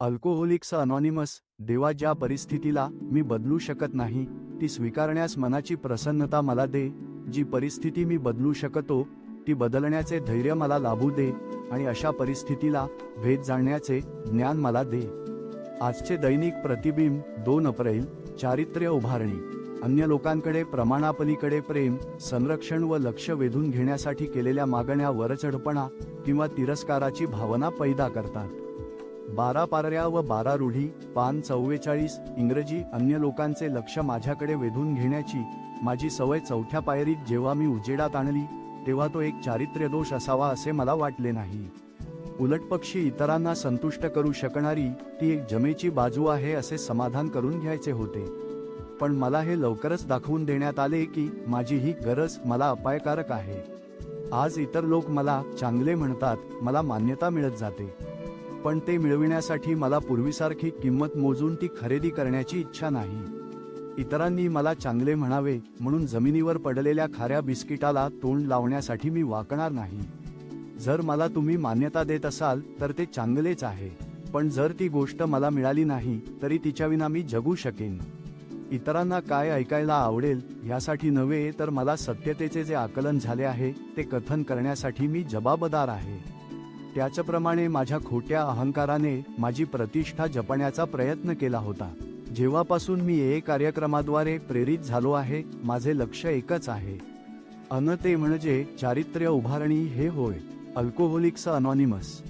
Alcoholics anonymous देवा ज्या परिस्थितीला मी बदलू शकत नाही ती स्वीकारण्यास मनाची प्रसन्नता मला दे जी परिस्थिती मी बदलू शकतो ती बदलण्याचे धैर्य मला लाभू दे आणि अशा परिस्थितीला भेद जाणण्याचे ज्ञान मला दे. आजचे दैनिक प्रतिबिंब दोन अप्रैल चारित्र्य उभारणी. अन्य लोकांकडे प्रमाणापलीकडे प्रेम संरक्षण व लक्ष वेधून घेण्यासाठी केलेल्या मागण्या वरचढपणा किंवा तिरस्काराची भावना पैदा करतात. बारा पारऱ्या व बारा रूढी पान चव्वेचाळीस इंग्रजी अन्य लोकांचे लक्ष माझ्याकडे वेधून घेण्याची माझी सवय चौथ्या पायरीत जेव्हा मी उजेडात आणली तेव्हा तो एक चारित्र्य दोष असावा असे मला वाटले नाही. उलटपक्षी इतरांना संतुष्ट करू शकणारी ती एक जमेची बाजू आहे असे समाधान करून घ्यायचे होते. पण मला हे लवकरच दाखवून देण्यात आले की माझी ही गरज मला अपायकारक आहे. आज इतर लोक मला चांगले म्हणतात मला मान्यता मिळत जाते. पण ते मिळविण्यासाठी मला पूर्वीसारखी किंमत मोजून ती खरेदी करण्याची इच्छा नाही. इतरांनी मला चांगले म्हणावे म्हणून जमिनीवर पडलेल्या खाऱ्या बिस्किटाला तोंड लावण्यासाठी मी वाकणार नाही. जर मला तुम्ही मान्यता देत असाल तर ते चांगलेच आहे. पण जर ती गोष्ट मला मिळाली नाही तरी तिच्याविना मी जगू शकेन. इतरांना काय ऐकायला आवडेल यासाठी नव्हे तर मला सत्यतेचे जे आकलन झाले आहे ते कथन करण्यासाठी मी जबाबदार आहे. त्याचप्रमाणे माझ्या खोट्या अहंकाराने माझी प्रतिष्ठा जपण्याचा प्रयत्न केला होता. जेव्हापासून मी ए कार्यक्रमाद्वारे प्रेरित झालो आहे माझे लक्ष एकच आहे. अन ते म्हणजे चारित्र्य उभारणी हे होय. Alcoholics anonymous.